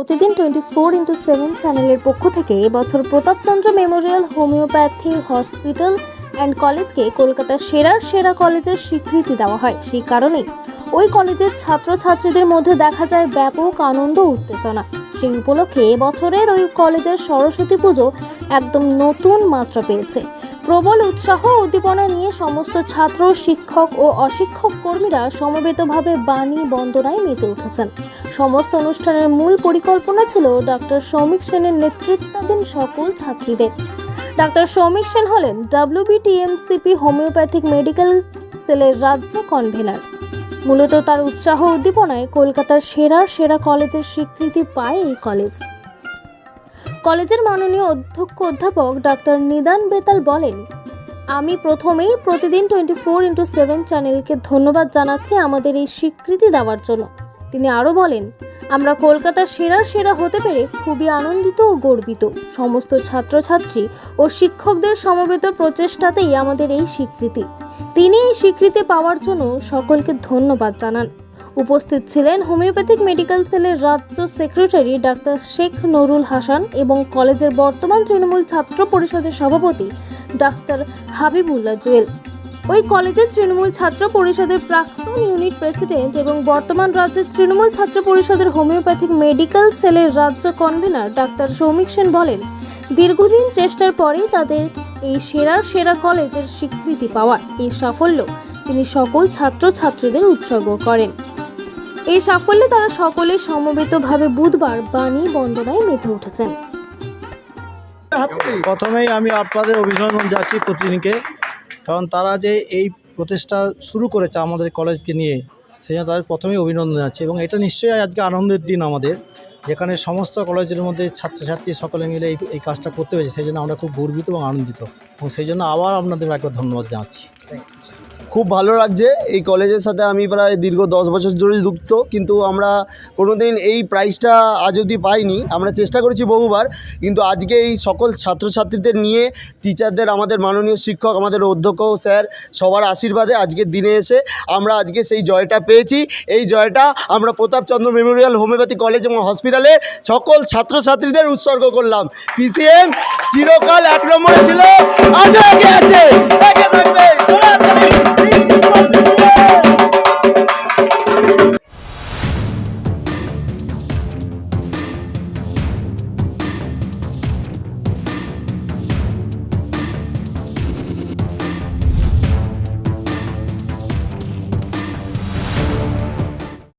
প্রতিদিন twenty four into seven চ্যানেলের পক্ষ থেকে এবছর Pratapchandra memorial homeopathy hospital and কলেজকে কলকাতার সেরার সেরা কলেজের স্বীকৃতি দেওয়া হয়। সেই কারণেই ওই কলেজের ছাত্রছাত্রীদের মধ্যে দেখা যায় ব্যাপক আনন্দ উত্তেজনা। সেই উপলক্ষে এবছরের ওই কলেজের সরস্বতী পুজো একদম নতুন মাত্রা পেয়েছে। প্রবল উৎসাহ উদ্দীপনা নিয়ে সমস্ত ছাত্র, শিক্ষক ও অশিক্ষক কর্মীরা সমবেতভাবে বাণী বন্দনায় মেতে উঠেছেন। সমস্ত অনুষ্ঠানের মূল পরিকল্পনা ছিল ডক্টর সৌমিক সেনের নেতৃত্বাধীন সকল ছাত্রীদের। ডাক্তার সৌমিক সেন হলেন ডাব্লিউবিটিএমসিপি হোমিওপ্যাথিক মেডিকেল সেলের রাজ্য কনভেনার। মূলত তার উৎসাহ উদ্দীপনায় কলকাতার সেরা সেরা কলেজের স্বীকৃতি পায় এই কলেজ। কলেজের মাননীয় অধ্যক্ষ অধ্যাপক ডাক্তার নিদান বেতাল বলেন, আমি প্রথমেই প্রতিদিন টোয়েন্টি ফোর ইন্টু সেভেন চ্যানেলকে ধন্যবাদ জানাচ্ছি আমাদের এই স্বীকৃতি দেওয়ার জন্য। তিনি আরও বলেন, আমরা কলকাতার সেরা সেরা হতে পেরে খুবই আনন্দিত ও গর্বিত। সমস্ত ছাত্রছাত্রী ও শিক্ষকদের সমবেত প্রচেষ্টাতেই আমাদের এই স্বীকৃতি। তিনি এই স্বীকৃতি পাওয়ার জন্য সকলকে ধন্যবাদ জানান। উপস্থিত ছিলেন হোমিওপ্যাথিক মেডিকেল সেলের রাজ্য সেক্রেটারি ডাক্তার শেখ নুরুল হাসান এবং কলেজের বর্তমান তৃণমূল ছাত্র পরিষদের সভাপতি ডাক্তার হাবিবুল্লাহ জুয়েল। ওই কলেজের তৃণমূল ছাত্র পরিষদের প্রাক্তন ইউনিট প্রেসিডেন্ট এবং বর্তমান রাজ্যের তৃণমূল ছাত্র পরিষদের হোমিওপ্যাথিক মেডিকেল সেলের রাজ্য কনভেনার ডাক্তার সৌমিক সেন বলেন, দীর্ঘদিন চেষ্টার পরেই তাদের এই সেরার সেরা কলেজের স্বীকৃতি পাওয়ার এই সাফল্য তিনি সকল ছাত্রছাত্রীদের উৎসর্গ করেন। এই সাফল্যে তারা সকলে সমবেতভাবে বুধবার বাণী বন্দনায় মেতে উঠেছেন। প্রথমেই আমি আপনাদের অভিনন্দন যাচ্ছি প্রতিদিনকে, কারণ তারা যে এই প্রচেষ্টা শুরু করেছে আমাদের কলেজকে নিয়ে, সেই জন্য তাদের প্রথমেই অভিনন্দন যাচ্ছে এবং এটা নিশ্চয়ই আজকে আনন্দের দিন আমাদের, যেখানে সমস্ত কলেজের মধ্যে ছাত্রছাত্রী সকলে মিলে এই এই কাজটা করতে পেরেছে, সেই জন্য আমরা খুব গর্বিত এবং আনন্দিত। এবং সেই জন্য আবার আপনাদের একবার ধন্যবাদ জানাচ্ছি। খুব ভালো লাগছে। এই কলেজের সাথে আমি প্রায় দীর্ঘ দশ বছর ধরে যুক্ত, কিন্তু আমরা কোনোদিন এই প্রাইজটা আজ অবধি পাইনি। আমরা চেষ্টা করেছি বহুবার, কিন্তু আজকে এই সকল ছাত্রছাত্রীদের নিয়ে টিচারদের আমাদের মাননীয় শিক্ষক, আমাদের অধ্যক্ষ স্যার, সবার আশীর্বাদে আজকের দিনে এসে আমরা আজকে সেই জয়টা পেয়েছি। এই জয়টা আমরা প্রতাপচন্দ্র মেমোরিয়াল হোমিওপ্যাথি কলেজ এবং হসপিটালে সকল ছাত্রছাত্রীদের উৎসর্গ করলাম। পিসিএম চিরকাল এক নম্বরে ছিল আজও এগিয়ে আছে